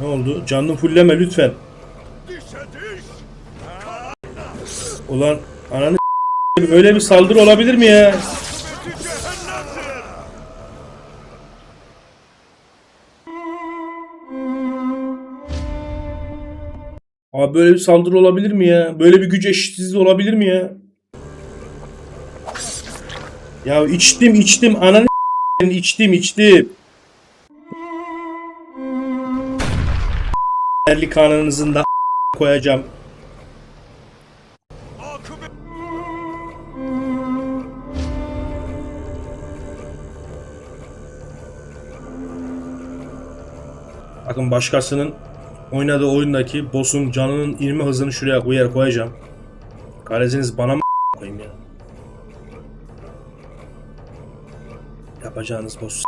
Ne oldu? Canını fulleme lütfen. Ulan ananı s**eyim, öyle bir saldırı olabilir mi ya? Abi böyle bir saldırı olabilir mi ya? Böyle bir güç eşitsizliği olabilir mi ya? Ya içtim içtim ananı içtim içtim. Erli kanınızın da koyacağım. Bakın başkasının oynadığı oyundaki boss'un canının inme hızını şuraya koyar koyacağım. Kaleciniz bana mı koyayım ya? Yapacağınız boss